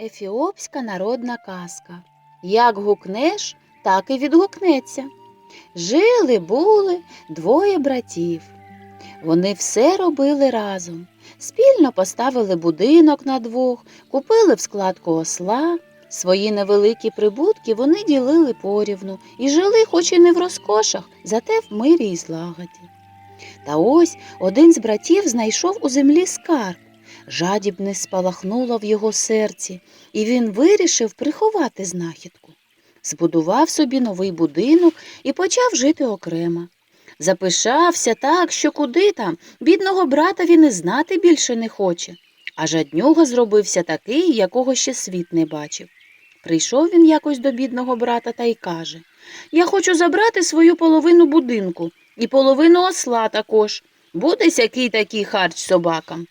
Ефіопська народна казка. Як гукнеш, так і відгукнеться. Жили були двоє братів. Вони все робили разом. Спільно поставили будинок на двох, купили в складку осла. Свої невеликі прибутки вони ділили порівну і жили, хоч і не в розкошах, зате в мирі і злагоді. Та ось один з братів знайшов у землі скарб. Жадібність спалахнула в його серці, і він вирішив приховати знахідку. Збудував собі новий будинок і почав жити окремо. Запишався так, що куди там, бідного брата він і знати більше не хоче. А жаднюга зробився такий, якого ще світ не бачив. Прийшов він якось до бідного брата та й каже Я хочу забрати свою половину будинку і половину осла також. Буде сякий такий харч собакам.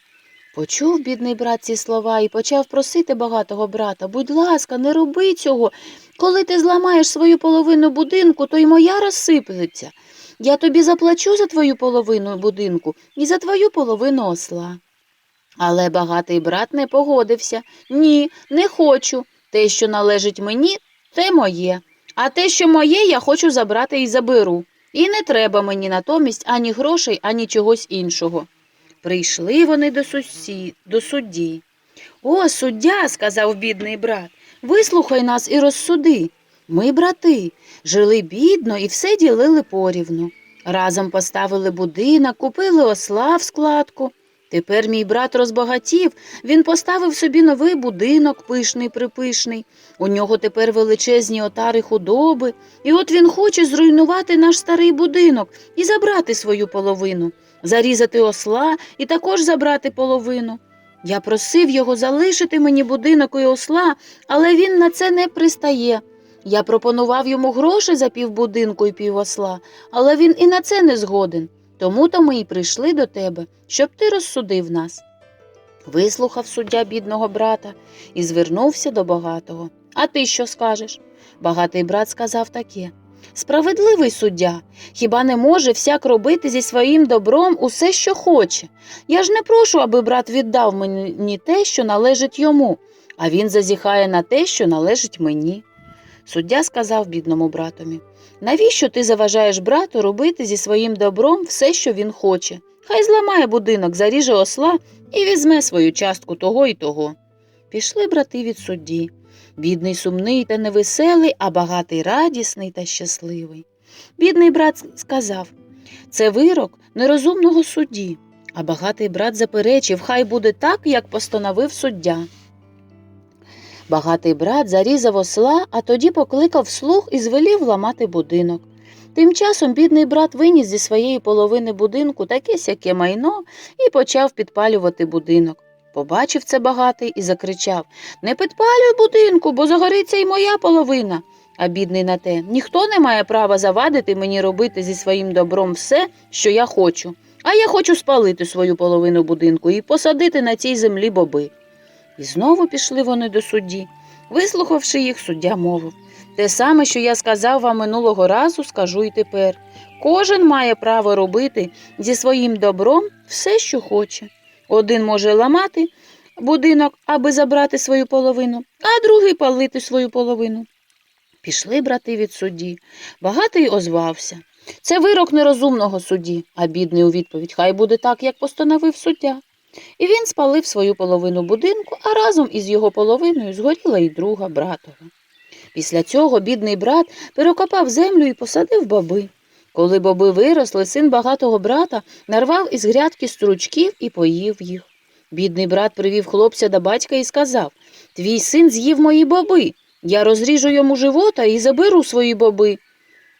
Почув бідний брат ці слова і почав просити багатого брата будь ласка, не роби цього. Коли ти зламаєш свою половину будинку, то й моя розсиплеться. Я тобі заплачу за твою половину будинку і за твою половину осла. Але багатий брат не погодився. Ні, не хочу. Те, що належить мені, те моє. А те, що моє, я хочу забрати і заберу. І не треба мені натомість ані грошей, ані чогось іншого. Прийшли вони до, сусі... до судді. О, суддя, сказав бідний брат, вислухай нас і розсуди. Ми, брати, жили бідно і все ділили порівну. Разом поставили будинок, купили осла в складку. Тепер мій брат розбагатів, він поставив собі новий будинок, пишний припишний. У нього тепер величезні отари худоби, і от він хоче зруйнувати наш старий будинок і забрати свою половину, зарізати осла і також забрати половину. Я просив його залишити мені будинок і осла, але він на це не пристає. Я пропонував йому гроші за півбудинку і півосла, але він і на це не згоден. Тому то ми й прийшли до тебе, щоб ти розсудив нас. Вислухав суддя бідного брата і звернувся до багатого. А ти що скажеш? Багатий брат сказав таке. Справедливий суддя, хіба не може всяк робити зі своїм добром усе, що хоче? Я ж не прошу, аби брат віддав мені те, що належить йому, а він зазіхає на те, що належить мені. Суддя сказав бідному братові Навіщо ти заважаєш брату робити зі своїм добром все, що він хоче? Хай зламає будинок, заріже осла і візьме свою частку того і того. Пішли брати від судді. Бідний сумний та невеселий, а багатий радісний та щасливий. Бідний брат сказав це вирок нерозумного судді, а багатий брат заперечив, хай буде так, як постановив суддя. Багатий брат зарізав осла, а тоді покликав слуг і звелів ламати будинок. Тим часом бідний брат виніс зі своєї половини будинку таке сяке майно і почав підпалювати будинок. Побачив це багатий і закричав Не підпалюй будинку, бо загориться й моя половина. А бідний на те ніхто не має права завадити мені робити зі своїм добром все, що я хочу. А я хочу спалити свою половину будинку і посадити на цій землі боби. І знову пішли вони до судді. Вислухавши їх, суддя мовив те саме, що я сказав вам минулого разу, скажу й тепер. Кожен має право робити зі своїм добром все, що хоче. Один може ламати будинок, аби забрати свою половину, а другий палити свою половину. Пішли брати від судді. Багатий озвався. Це вирок нерозумного судді, а бідний у відповідь хай буде так, як постановив суддя. І він спалив свою половину будинку, а разом із його половиною згоріла й друга братова. Після цього бідний брат перекопав землю і посадив боби. Коли боби виросли, син багатого брата нарвав із грядки стручків і поїв їх. Бідний брат привів хлопця до батька і сказав Твій син з'їв мої боби. Я розріжу йому живота і заберу свої боби.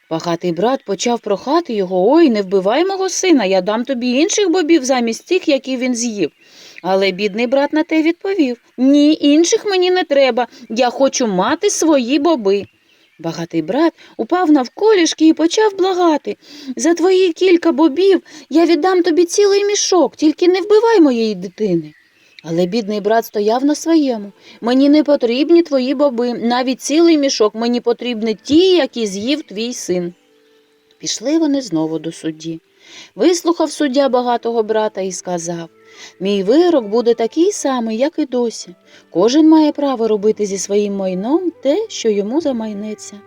Багатий брат почав прохати його Ой, не вбивай мого сина, я дам тобі інших бобів замість тих, які він з'їв. Але бідний брат на те відповів Ні, інших мені не треба. Я хочу мати свої боби. Багатий брат упав навколішки і почав благати За твої кілька бобів я віддам тобі цілий мішок, тільки не вбивай моєї дитини. Але бідний брат стояв на своєму. Мені не потрібні твої боби, навіть цілий мішок, мені потрібні ті, які з'їв твій син. Пішли вони знову до судді. Вислухав суддя багатого брата і сказав Мій вирок буде такий самий, як і досі. Кожен має право робити зі своїм майном те, що йому замайнеться.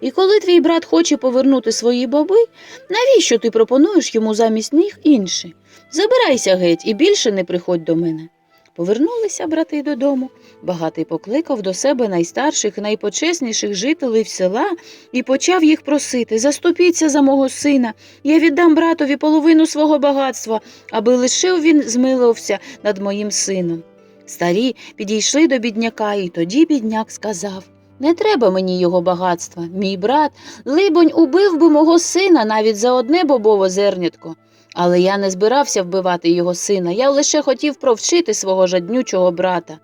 І коли твій брат хоче повернути свої боби, навіщо ти пропонуєш йому замість них інші? Забирайся геть і більше не приходь до мене. Повернулися брати додому. Багатий покликав до себе найстарших найпочесніших жителів села і почав їх просити Заступіться за мого сина, я віддам братові половину свого багатства, аби лише він змилувався над моїм сином. Старі підійшли до бідняка, і тоді бідняк сказав Не треба мені його багатства. Мій брат, либонь, убив би мого сина навіть за одне бобове зернятко. Але я не збирався вбивати його сина, я лише хотів провчити свого жаднючого брата.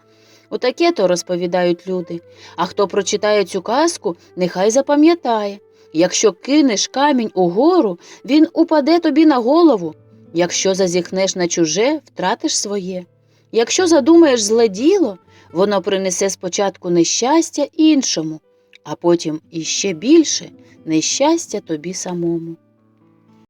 Отаке то розповідають люди. А хто прочитає цю казку, нехай запам'ятає. Якщо кинеш камінь угору, він упаде тобі на голову. Якщо зазіхнеш на чуже, втратиш своє. Якщо задумаєш зле діло, воно принесе спочатку нещастя іншому, а потім іще більше нещастя тобі самому.